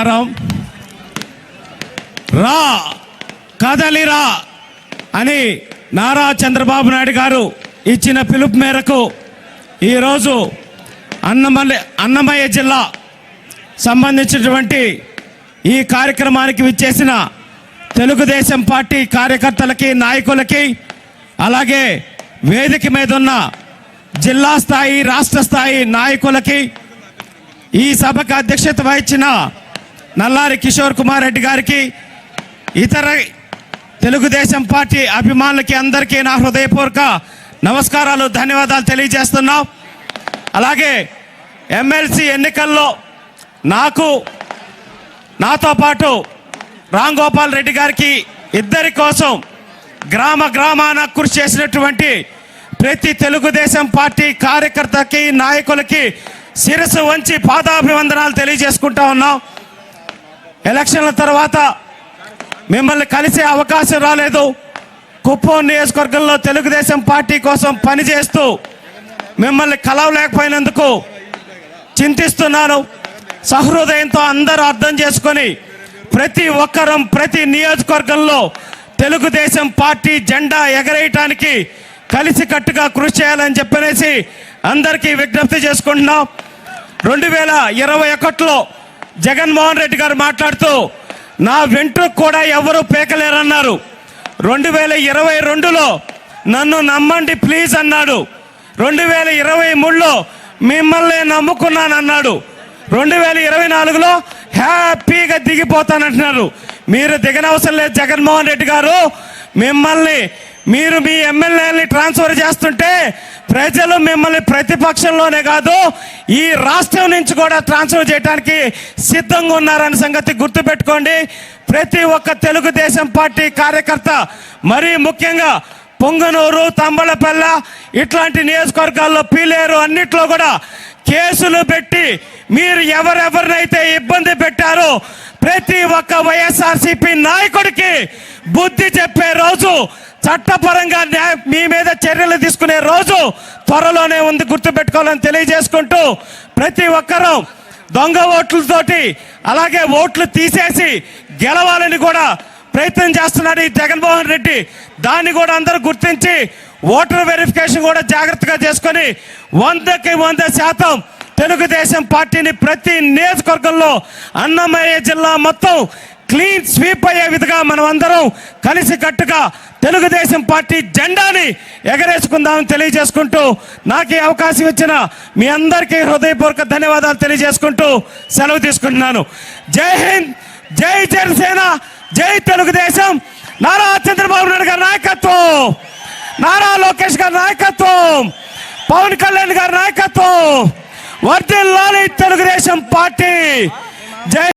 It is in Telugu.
నమస్కారం. రా కదలిరా అని నారా చంద్రబాబు నాయుడు గారు ఇచ్చిన పిలుపు మేరకు ఈరోజు అన్నమల్లి అన్నమయ్య జిల్లా సంబంధించినటువంటి ఈ కార్యక్రమానికి విచ్చేసిన తెలుగుదేశం పార్టీ కార్యకర్తలకి నాయకులకి అలాగే వేదిక మీద ఉన్న జిల్లా స్థాయి రాష్ట్ర స్థాయి నాయకులకి ఈ సభకు అధ్యక్షత వహించిన నల్లారి కిషోర్ కుమార్ రెడ్డి గారికి ఇతర తెలుగుదేశం పార్టీ అభిమానులకి అందరికీ నా హృదయపూర్వక నమస్కారాలు ధన్యవాదాలు తెలియజేస్తున్నాం. అలాగే ఎమ్మెల్సీ ఎన్నికల్లో నాకు నాతో పాటు రామ్ గోపాల్ రెడ్డి గారికి ఇద్దరి కోసం గ్రామ గ్రామాన కృషి చేసినటువంటి ప్రతి తెలుగుదేశం పార్టీ కార్యకర్తకి నాయకులకి శిరసు వంచి పాదాభివందనాలు తెలియజేసుకుంటా ఉన్నాం. ఎలక్షన్ల తర్వాత మిమ్మల్ని కలిసే అవకాశం రాలేదు. కుప్పం నియోజకవర్గంలో తెలుగుదేశం పార్టీ కోసం పనిచేస్తూ మిమ్మల్ని కలవలేకపోయినందుకు చింతిస్తున్నాను. సహృదయంతో అందరూ అర్థం చేసుకొని ప్రతి ఒక్కరం ప్రతి నియోజకవర్గంలో తెలుగుదేశం పార్టీ జెండా ఎగరేయటానికి కలిసికట్టుగా కృషి చేయాలని చెప్పనేసి అందరికీ విజ్ఞప్తి చేసుకుంటున్నాం. రెండు వేల ఇరవై ఒకటిలో జగన్మోహన్ రెడ్డి గారు మాట్లాడుతూ నా వెంట్రుకు కూడా ఎవరు పేకలేరన్నారు. రెండు వేల ఇరవై రెండులో నన్ను నమ్మండి ప్లీజ్ అన్నాడు. రెండు వేల ఇరవై మూడులో మిమ్మల్ని నమ్ముకున్నానన్నాడు. రెండు వేల ఇరవై నాలుగులో హ్యాపీగా దిగిపోతానంటున్నారు. మీరు దిగనవసరం లేదు జగన్మోహన్ రెడ్డి గారు. మిమ్మల్ని మీరు మీ ఎమ్మెల్యేని ట్రాన్స్ఫర్ చేస్తుంటే ప్రజలు మిమ్మల్ని ప్రతిపక్షంలోనే కాదు ఈ రాష్ట్రం నుంచి కూడా ట్రాన్స్ఫర్ చేయడానికి సిద్ధంగా ఉన్నారన్న సంగతి గుర్తుపెట్టుకోండి. ప్రతి ఒక్క తెలుగుదేశం పార్టీ కార్యకర్త మరీ ముఖ్యంగా పొంగనూరు తంబళపల్ల ఇట్లాంటి నియోజకవర్గాల్లో పీలేరు అన్నిట్లో కూడా కేసులు పెట్టి మీరు ఎవరెవరినైతే ఇబ్బంది పెట్టారో ప్రతి ఒక్క వైఎస్ఆర్సీపీ నాయకుడికి బుద్ధి చెప్పే రోజు చట్టపరంగా న్యాయ మీ మీద చర్యలు తీసుకునే రోజు త్వరలోనే ఉంది గుర్తుపెట్టుకోవాలని తెలియజేసుకుంటూ ప్రతి ఒక్కరూ దొంగ ఓట్లతోటి అలాగే ఓట్లు తీసేసి గెలవాలని కూడా ప్రయత్నం చేస్తున్నాడు ఈ జగన్మోహన్ రెడ్డి. దాన్ని కూడా అందరూ గుర్తించి ఓటర్ వెరిఫికేషన్ కూడా జాగ్రత్తగా చేసుకొని వందకి వంద శాతం తెలుగుదేశం పార్టీని ప్రతి నియోజకవర్గంలో అన్నమయ్య జిల్లా మొత్తం క్లీన్ స్వీప్ అయ్యే విధంగా మనం అందరం కలిసి కట్టుగా తెలుగుదేశం పార్టీ జెండాని ఎగరేసుకుందామని తెలియజేసుకుంటూ నాకు ఈ అవకాశం ఇచ్చిన మీ అందరికీ హృదయపూర్వక ధన్యవాదాలు తెలియజేసుకుంటూ సెలవు తీసుకుంటున్నాను. జై హింద్ జై జనసేన జై తెలుగుదేశం. నారా చంద్రబాబు నాయుడు గారి నాయకత్వం. నారా లోకేష్ గారి నాయకత్వం. పవన్ కళ్యాణ్ గారి నాయకత్వం. వర్దిల్లాలి తెలుగుదేశం పార్టీ. జై